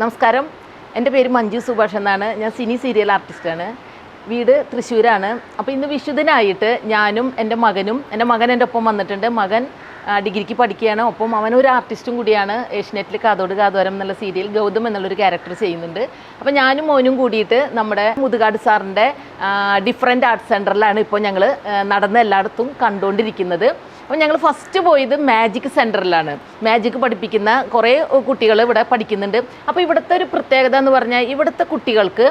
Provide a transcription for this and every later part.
നമസ്കാരം. എന്റെ പേര് മഞ്ജു സുഭാഷ് എന്നാണ്. ഞാൻ സിനി സീരിയൽ ആർട്ടിസ്റ്റാണ്. വീട് തൃശ്ശൂരാണ്. അപ്പോൾ ഇന്ന് വിശുദ്ധനായിട്ട് ഞാനും എന്റെ മകനും എന്റെ മകൻ എന്റെ ഒപ്പം വന്നിട്ടുണ്ട്. മകൻ ഡിഗ്രിക്ക് പഠിക്കുകയാണ്. ഒപ്പം അവൻ ഒരു ആർട്ടിസ്റ്റും കൂടിയാണ്. ഏഷ്യനെറ്റിൽ കാതോട് കാതോരം എന്നുള്ള സീരിയൽ ഗൗതം എന്നുള്ളൊരു ക്യാരക്ടർ ചെയ്യുന്നുണ്ട്. അപ്പോൾ ഞാനും മോനും കൂടിയിട്ട് നമ്മുടെ മുതുകാട് സാറിന്റെ ഡിഫറെന്റ് ആർട്ട് സെന്ററിലാണ് ഇപ്പോൾ ഞങ്ങൾ നടന്ന എല്ലായിടത്തും കണ്ടുകൊണ്ടിരിക്കുന്നത്. അപ്പോൾ ഞങ്ങൾ ഫസ്റ്റ് പോയത് മാജിക് സെന്ററിലാണ് മാജിക് പഠിപ്പിക്കുന്ന കുറേ കുട്ടികൾ ഇവിടെ പഠിക്കുന്നുണ്ട്. അപ്പോൾ ഇവിടുത്തെ ഒരു പ്രത്യേകത എന്ന് പറഞ്ഞാൽ ഇവിടുത്തെ കുട്ടികൾക്ക്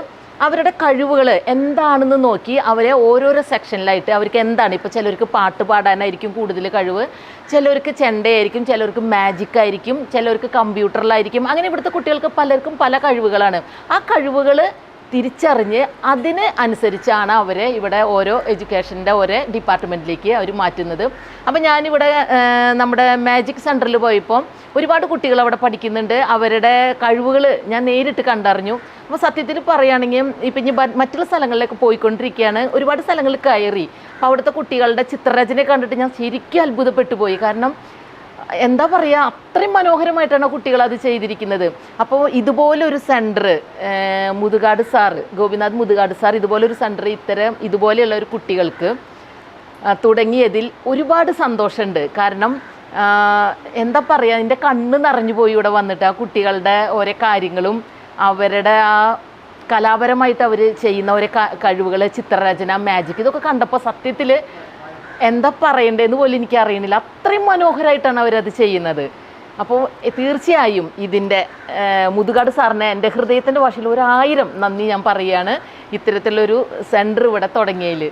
അവരുടെ കഴിവുകൾ എന്താണെന്ന് നോക്കി അവരെ ഓരോരോ സെക്ഷനിലായിട്ട് അവർക്ക് എന്താണ്? ഇപ്പോൾ ചിലർക്ക് പാട്ട് പാടാനായിരിക്കും കൂടുതൽ കഴിവ് ചിലർക്ക് ചെണ്ടയായിരിക്കും ചിലർക്ക് മാജിക് ആയിരിക്കും ചിലർക്ക് കമ്പ്യൂട്ടറിലായിരിക്കും അങ്ങനെ ഇവിടുത്തെ കുട്ടികൾക്ക് പലർക്കും പല കഴിവുകളാണ്. ആ കഴിവുകൾ തിരിച്ചറിഞ്ഞ് അതിന് അനുസരിച്ചാണ് അവരെ ഇവിടെ ഓരോ എഡ്യൂക്കേഷന്റെ ഓരോ ഡിപ്പാർട്ട്മെന്റിലേക്ക് അവർ മാറ്റുന്നത്. അപ്പോൾ ഞാനിവിടെ നമ്മുടെ മാജിക് സെന്ററിൽ പോയപ്പോൾ ഒരുപാട് കുട്ടികൾ അവിടെ പഠിക്കുന്നുണ്ട്. അവരുടെ കഴിവുകൾ ഞാൻ നേരിട്ട് കണ്ടറിഞ്ഞു. അപ്പോൾ സത്യത്തിൽ പറയുകയാണെങ്കിൽ ഇപ്പം ഇനി മറ്റുള്ള സ്ഥലങ്ങളിലൊക്കെ പോയിക്കൊണ്ടിരിക്കുകയാണ്. ഒരുപാട് സ്ഥലങ്ങളിൽ കയറി. അപ്പോൾ അവിടുത്തെ കുട്ടികളുടെ ചിത്രരചന കണ്ടിട്ട് ഞാൻ ശരിക്കും അത്ഭുതപ്പെട്ടു പോയി. കാരണം എന്താ പറയുക അത്രയും മനോഹരമായിട്ടാണ് കുട്ടികൾ അത് ചെയ്തിരിക്കുന്നത്. അപ്പോൾ ഇതുപോലൊരു centre Muthukad sir Gopinath Muthukad sir ഇതുപോലൊരു സെന്റർ ഇത്തരം ഇതുപോലെയുള്ള ഒരു കുട്ടികൾക്ക് തുടങ്ങിയതിൽ ഒരുപാട് സന്തോഷമുണ്ട്. കാരണം എന്താ പറയുക എന്റെ കണ്ണ് നിറഞ്ഞു പോയി ഇവിടെ വന്നിട്ട് ആ കുട്ടികളുടെ ഓരോ കാര്യങ്ങളും അവരുടെ ആ കലാപരമായിട്ട് അവർ ചെയ്യുന്ന ഓരോ കഴിവുകൾ ചിത്രരചന മാജിക് ഇതൊക്കെ കണ്ടപ്പോൾ സത്യത്തിൽ എന്താ പറയണ്ടേന്ന് പോലും എനിക്ക് അറിയണില്ല അത്രയും മനോഹരമായിട്ടാണ് അവരത് ചെയ്യുന്നത്. അപ്പോൾ തീർച്ചയായും ഇതിന്റെ മുതുകാട് സാറിന് എന്റെ ഹൃദയത്തിന്റെ ഭാഷയിൽ ഒരായിരം നന്ദി ഞാൻ പറയുകയാണ്. ഇത്തരത്തിലൊരു സെന്റർ ഇവിടെ തുടങ്ങിയതിൽ.